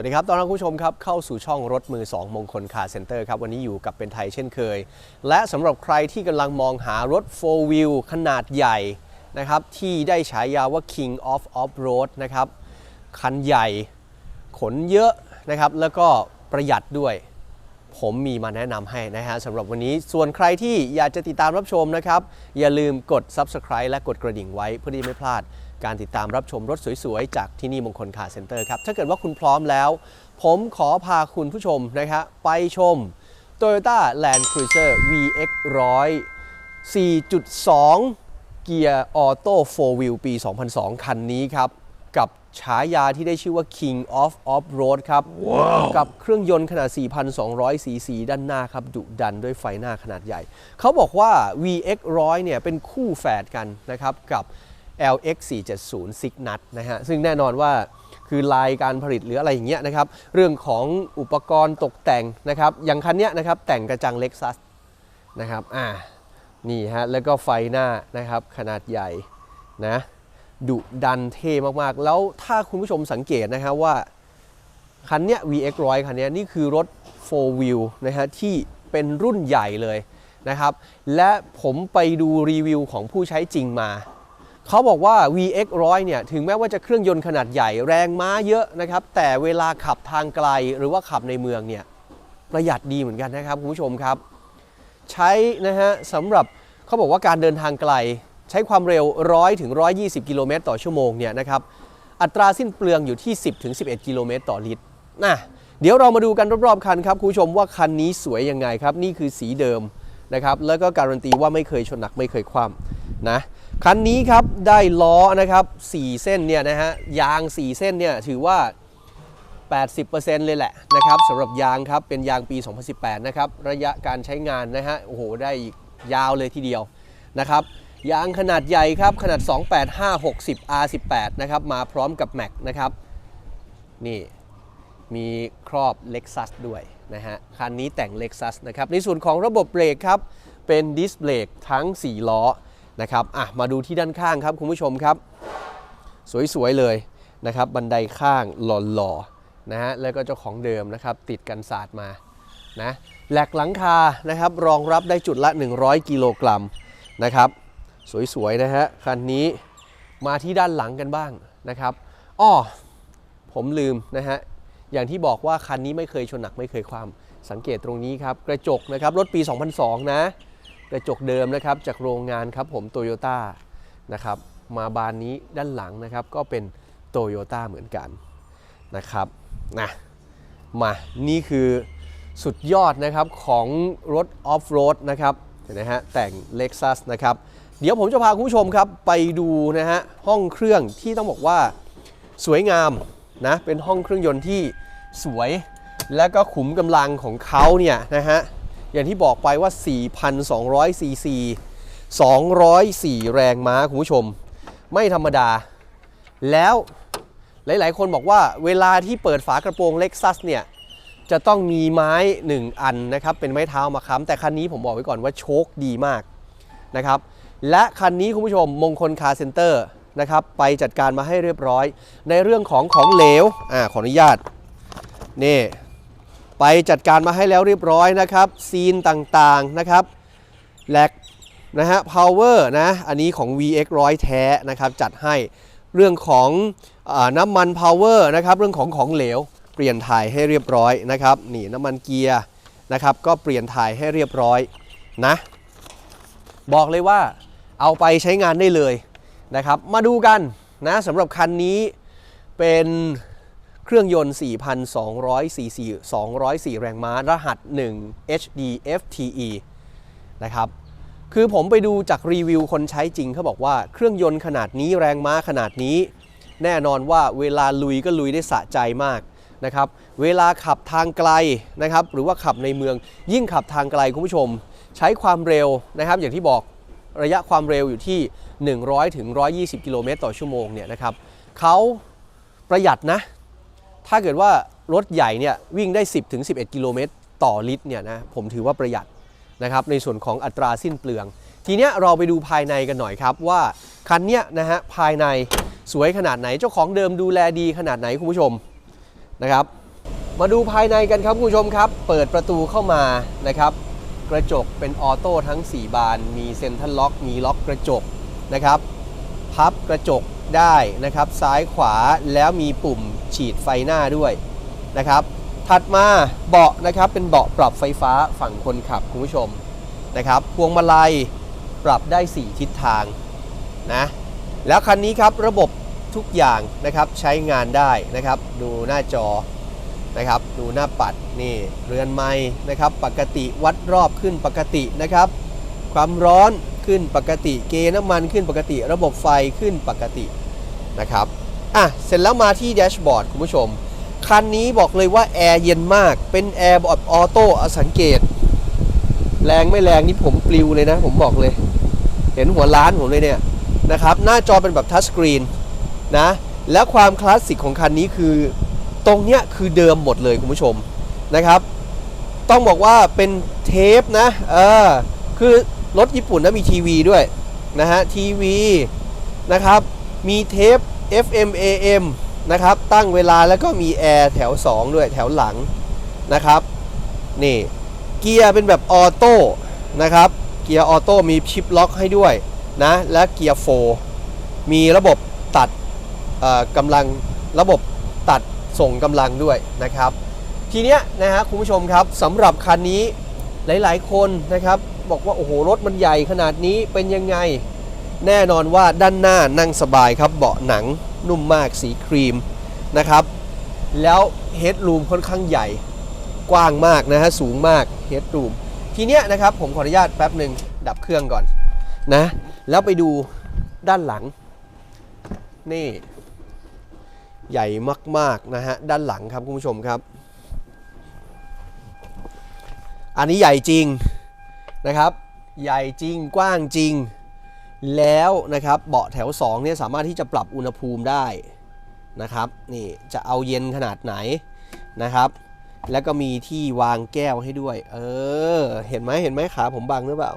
วัสดีครับตอนรับคุณผู้ชมครับเข้าสู่ช่องรถมือ 2 มงคลคาร์เซ็นเตอร์ครับวันนี้อยู่กับเป็นไทยเช่นเคย และสำหรับใครที่กำลังมองหารถ 4 wheel ขนาดใหญ่นะครับที่ได้ฉายาว่า King of Off Road นะครับคันใหญ่ขนเยอะนะครับแล้วก็ประหยัดด้วย ผมมีมาแนะนำให้นะฮะสำหรับวันนี้ส่วนใครที่อยากจะติดตามรับชมนะครับอย่าลืมกด Subscribe และกดกระดิ่งไว้เพื่อที่ไม่พลาด การติดตามรับชมรถสวยๆ จากที่นี่มงคลคาร์เซ็นเตอร์ครับ ถ้าเกิดว่าคุณพร้อมแล้ว ผมขอพาคุณผู้ชมนะครับไปชม Toyota Land Cruiser VX 100 4.2 เกียร์ออโต้ 4 Wheel ปี 2002 คันนี้ครับ กับฉายาที่ได้ชื่อว่า King of Off Road ครับกับเครื่องยนต์ขนาด 4,200 ซีซีด้านหน้าครับ ดุดันด้วยไฟหน้าขนาดใหญ่ เขาบอกว่า VX 100เนี่ยเป็นคู่แฝดกันนะครับกับ LX 470 Signat นะฮะซึ่งแน่นอนว่าคือลายการผลิตหรืออะไรอย่างเงี้ยนะครับ เรื่องของอุปกรณ์ตกแต่งนะครับ อย่างคันเนี้ยนะครับแต่งกระจัง Lexus นะครับอ่านี่ฮะแล้วก็ไฟหน้านะครับขนาดใหญ่นะดุดันเท่มากๆ แล้วถ้าคุณผู้ชมสังเกตนะครับว่า คันเนี้ย VX 100คันเนี้ยนี่คือรถ 4 wheel นะฮะที่เป็นรุ่นใหญ่เลยนะครับ และผมไปดูรีวิวของผู้ใช้จริงมา เขาบอกว่า VX 100เนี่ยถึงแม้ว่าจะเครื่องยนต์ขนาดใหญ่แรงม้าเยอะนะครับ แต่เวลาขับทางไกลหรือว่าขับในเมืองเนี่ยประหยัดดีเหมือนกันนะครับคุณผู้ชมครับ ใช้นะฮะสำหรับเขาบอกว่าการเดินทางไกล ใช้ความเร็ว 100ถึง120 กิโลเมตรต่อชั่วโมงเนี่ยนะครับอัตราสิ้นเปลืองอยู่ที่ 10ถึง11 กิโลเมตรต่อลิตรนะเดี๋ยวเรามาดูกันรอบๆคันครับคุณผู้ชมว่าคันนี้สวยยังไงครับ นี่คือสีเดิมนะครับแล้วก็การันตีว่าไม่เคยชนหนักไม่เคยคว่ำนะ คันนี้ครับได้ล้อนะครับ4เส้นเนี่ยนะฮะยาง 4 เส้นเนี่ยถือว่า 80%เลยแหละนะครับสำหรับยางครับเป็นยางปี 2018 นะครับระยะการใช้งานนะฮะโอ้โหได้อีกยาวเลยทีเดียวนะครับยางขนาดใหญ่ครับขนาด 28560 R18 นะครับมาพร้อมกับแม็กนะครับนี่มีครอบ Lexus ด้วยนะฮะคันนี้แต่ง Lexus นะครับในส่วนของระบบเบรกครับเป็นดิสเบรกทั้ง 4 ล้อ นะครับอะมาดูที่ด้านข้างครับคุณผู้ชมครับ สวยๆเลยนะครับ บันไดข้างหล่อๆนะฮะแล้วก็เจ้าของเดิมนะครับ ติดกันศาสตร์มานะแหลกหลังคานะครับ รองรับได้จุดละ 100 กิโลกรัมนะครับ สวยๆนะฮะคันนี้มาที่ด้านหลังกันบ้างนะครับอ้อผมลืมนะฮะอย่างที่บอกว่าคันนี้ไม่เคยชนหนักไม่เคยความสังเกตตรงนี้ครับ กระจกนะครับ รถปี 2002 นะ กระจกเดิมนะครับจากโรงงานครับผมโตโยต้านะครับมาบานนี้ด้านหลังนะครับ ก็เป็นโตโยต้าเหมือนกันนะครับนะมานี่คือสุดยอดนะครับของรถออฟโรดนะครับเห็นไหมฮะแต่ง Lexus นะครับ เดี๋ยวผมจะพาคุณผู้ชมครับไปดูนะฮะห้องเครื่องที่ต้องบอกว่าสวยงามนะเป็นห้องเครื่องยนต์ที่สวยและก็ขุมกำลังของเขาเนี่ยนะฮะ อย่างที่บอกไปว่า 4,200ซีซี204 แรงม้าคุณผู้ชม ไม่ธรรมดา แล้วหลาย ๆ คนบอกว่าเวลาที่เปิดฝากระโปรง Lexus เนี่ย จะต้องมีไม้ 1 อันนะครับ เป็นไม้เท้ามาค้ำแต่คันนี้ผมบอกไว้ก่อนว่าโชคดีมากนะครับ และคันนี้คุณผู้ชมมงคลคาเซ็นเตอร์นะครับ ไปจัดการมาให้เรียบร้อย ในเรื่องของของเหลวอ่าขออนุญาตนี่ ไปจัดการมาให้แล้วเรียบร้อยนะครับซีนต่างๆนะครับแลกนะฮะ power นะอันนี้ของ VX 100แท้นะครับจัดให้เรื่องของอน้ำมัน power นะครับเรื่องของของเหลวเปลี่ยนถ่ายให้เรียบร้อยนะครับนี่น้ำมันเกียร์นะครับก็เปลี่ยนถ่ายให้เรียบร้อยนะบอกเลยว่าเอาไปใช้งานได้เลยนะครับมาดูกันนะสำหรับคันนี้เป็น เครื่องยนต์ 4,200 ซีซี 204 แรงม้า รหัส 1 HD FTE นะครับ คือผมไปดูจากรีวิวคนใช้จริงเขาบอกว่าเครื่องยนต์ขนาดนี้แรงม้าขนาดนี้ แน่นอนว่าเวลาลุยก็ลุยได้สะใจมากนะครับ เวลาขับทางไกลนะครับ หรือว่าขับในเมือง ยิ่งขับทางไกลคุณผู้ชม ใช้ความเร็วนะครับ อย่างที่บอกระยะความเร็วอยู่ที่ 100ถึง120 กิโลเมตรต่อชั่วโมงเนี่ยนะครับเขาประหยัดนะ ถ้าเกิดว่ารถใหญ่เนี่ยวิ่งได้ 10ถึง11 กิโลเมตรต่อลิตรเนี่ยนะผมถือว่าประหยัดนะครับในส่วนของอัตราสิ้นเปลือง ทีเนี้ยเราไปดูภายในกันหน่อยครับว่าคันเนี้ยนะฮะภายในสวยขนาดไหนเจ้าของเดิมดูแลดีขนาดไหนคุณผู้ชมนะครับ มาดูภายในกันครับคุณผู้ชมครับ เปิดประตูเข้ามานะครับ กระจกเป็นออโต้ทั้ง 4 บาน มีเซ็นทรัลล็อก มีล็อกกระจกนะครับ พับกระจก ได้นะครับ ซ้ายขวาแล้วมีปุ่มฉีดไฟหน้าด้วยนะครับ ถัดมาเบาะนะครับเป็นเบาะปรับไฟฟ้าฝั่งคนขับคุณผู้ชมนะครับ พวงมาลัยปรับได้ 4 ทิศทางนะแล้วคันนี้ครับระบบทุกอย่างนะครับใช้งานได้นะครับ ดูหน้าจอนะครับ ดูหน้าปัดนี่เรือนไม้นะครับ ปกติวัดรอบขึ้นปกตินะครับ ความร้อนขึ้นปกติเกน้ำมันขึ้นปกติ ระบบไฟขึ้นปกติ นะครับอะเสร็จแล้วมาที่แดชบอร์ดคุณผู้ชม คันนี้บอกเลยว่าแอร์เย็นมาก เป็นแอร์แบบออโต้สังเกต แรงไม่แรงนี่ผมปลิวเลยนะ ผมบอกเลย เห็นหัวล้านผมเลยเนี่ยนะครับ หน้าจอเป็นแบบทัชสกรีนนะ แล้วความคลาสสิกของคันนี้คือ ตรงเนี้ยคือเดิมหมดเลยคุณผู้ชมนะครับ ต้องบอกว่าเป็นเทปนะ เออ คือรถญี่ปุ่นนะมีทีวีด้วยนะฮะทีวีนะครับ มีเทป FM AM นะครับ ตั้งเวลาแล้วก็มีแอร์แถว 2 ด้วยแถวหลังนะครับ นี่ เกียร์เป็นแบบออโต้นะครับ เกียร์ออโต้มีชิปล็อกให้ด้วยนะ และเกียร์โฟมีระบบตัดกำลังระบบตัดส่งกำลังด้วยนะครับ ทีเนี้ยนะฮะคุณผู้ชมครับสำหรับคันนี้หลาย ๆ คนนะครับ บอกว่า โอ้โห รถมันใหญ่ขนาดนี้เป็นยังไง แน่นอนว่าด้านหน้านั่งสบายครับ เบาะหนังนุ่มมากสีครีมนะครับ แล้วเฮดรูมค่อนข้างใหญ่กว้างมากนะฮะสูงมากเฮดรูมทีเนี้ยนะครับผมขออนุญาตแป๊บหนึ่งดับเครื่องก่อนนะแล้วไปดูด้านหลัง นี่ ใหญ่มากๆนะฮะด้านหลังครับคุณผู้ชมครับ อันนี้ใหญ่จริงนะครับ ใหญ่จริงกว้างจริง แล้วนะครับเบาะแถว2เนี่ยสามารถที่จะปรับอุณหภูมิได้นะครับนี่จะเอาเย็นขนาดไหนนะครับ แล้วก็มีที่วางแก้วให้ด้วย เออ เห็นไหมเห็นไหมขาผมบังหรือเปล่า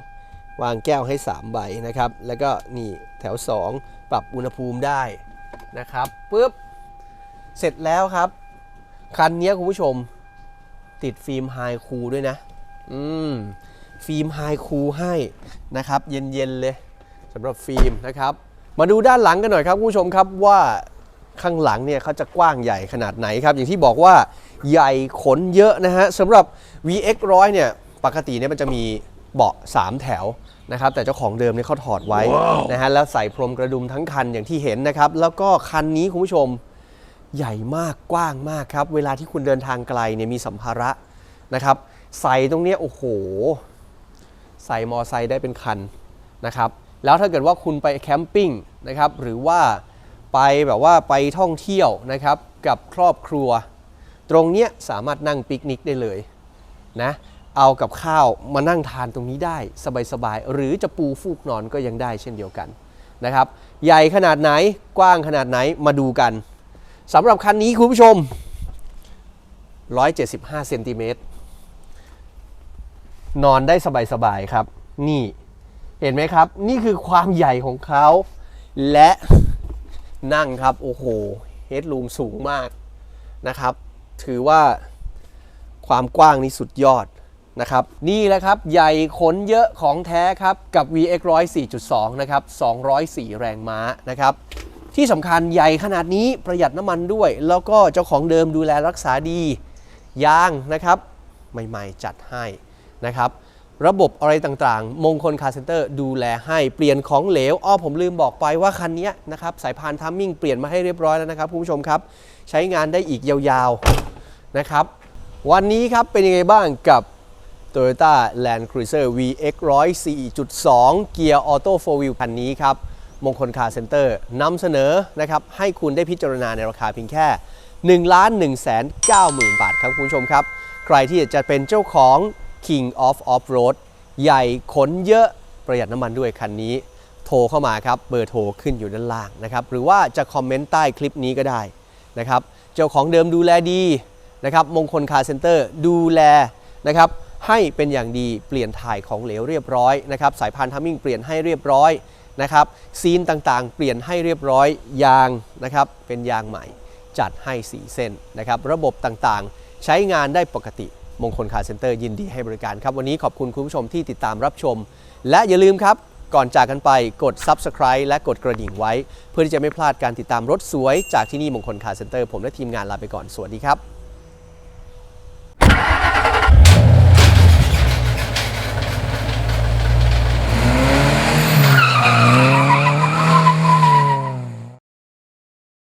วางแก้วให้ 3 ใบนะครับ แล้วก็นี่แถว 2 ปรับอุณหภูมิได้นะครับปุ๊บเสร็จแล้วครับ คันนี้คุณผู้ชม ติดฟิล์มไฮคูลด้วยนะ อืมฟิล์มไฮคูลให้นะครับ เย็นๆเลย สำหรับฟิล์มนะครับ มาดูด้านหลังกันหน่อยครับคุณผู้ชมครับว่าข้างหลังเนี่ยเขาจะกว้างใหญ่ขนาดไหนครับ อย่างที่บอกว่าใหญ่ขนเยอะนะฮะสำหรับ VX 100เนี่ยปกติเนี่ยมันจะมีเบาะ 3 แถวนะครับ แต่เจ้าของเดิมเนี่ยเขาถอดไว้นะฮะแล้วใส่พรมกระดุมทั้งคันอย่างที่เห็นนะครับ แล้วก็คันนี้คุณผู้ชมใหญ่มากกว้างมากครับ เวลาที่คุณเดินทางไกลเนี่ยมีสัมภาระนะครับ ใส่ตรงเนี้ยโอ้โห ใส่มอไซค์ได้เป็นคันนะครับ แล้วถ้าเกิดว่าคุณไปแคมปิ้งนะครับหรือว่าไปแบบว่าไปท่องเที่ยวนะครับกับครอบครัว ตรงเนี้ยสามารถนั่งปิกนิกได้เลยนะเอากับข้าวมานั่งทานตรงนี้ได้สบายๆหรือจะปูฟูกนอนก็ยังได้เช่นเดียวกันนะครับใหญ่ขนาดไหนกว้างขนาดไหนมาดูกันสำหรับคันนี้คุณผู้ชม 175เซนติเมตรนอนได้สบายๆครับ นี่ เห็นไหมครับ นี่คือความใหญ่ของเขา และนั่งครับ โอ้โหเฮดรูมสูงมากนะครับ ถือว่าความกว้างนี่สุดยอดนะครับ นี่แหละครับ ใหญ่ขนเยอะของแท้ครับ กับ VX 100 4.2 นะครับ 204 แรงม้านะครับที่สำคัญใหญ่ขนาดนี้ประหยัดน้ำมันด้วย แล้วก็เจ้าของเดิมดูแลรักษาดี ยางนะครับ ใหม่ๆจัดให้นะครับ ระบบอะไรต่างๆ มงคลคาร์เซนเตอร์ดูแลให้เปลี่ยนของเหลวอ้อผมลืมบอกไปว่าคันนี้นะครับสายพานทัมมิ่งเปลี่ยนมาให้เรียบร้อยแล้วนะครับคุณผู้ชมครับ ใช้งานได้อีกยาวๆนะครับ วันนี้ครับเป็นยังไงบ้างกับ Toyota Land Cruiser VX 100 4.2 เกียร์ออโต้4 Wheel คันนี้ครับ มงคลคาร์เซ็นเตอร์นำเสนอนะครับให้คุณได้พิจารณาในราคาเพียงแค่1ล้าน1แสน9หมื่นบาทครับคุณผู้ชมครับ ใครที่จะเป็นเจ้าของ King of Off Road ใหญ่ขนเยอะประหยัดน้ำมันด้วยคันนี้ โทรเข้ามาครับ เบอร์โทรขึ้นอยู่ด้านล่างนะครับ หรือว่าจะคอมเมนต์ใต้คลิปนี้ก็ได้นะครับ เจ้าของเดิมดูแลดีนะครับ มงคลคาร์เซ็นเตอร์ดูแลนะครับให้เป็นอย่างดีเปลี่ยนถ่ายของเหลวเรียบร้อยนะครับสายพานทัมมิ่งเปลี่ยนให้เรียบร้อยนะครับซีนต่างๆ เปลี่ยนให้เรียบร้อยยางนะครับเป็นยางใหม่จัดให้ 4 เส้นนะครับระบบต่างๆ ใช้งานได้ปกติ มงคลคาร์เซ็นเตอร์ยินดีให้บริการครับวันนี้ขอบคุณคุณผู้ชมที่ติดตามรับชม และอย่าลืมครับ ก่อนจากกันไปกด Subscribe และกดกระดิ่งไว้ เพื่อที่จะไม่พลาดการติดตามรถสวย จากที่นี่มงคลคาร์เซ็นเตอร์ผมและทีมงานลาไปก่อนสวัสดีครับ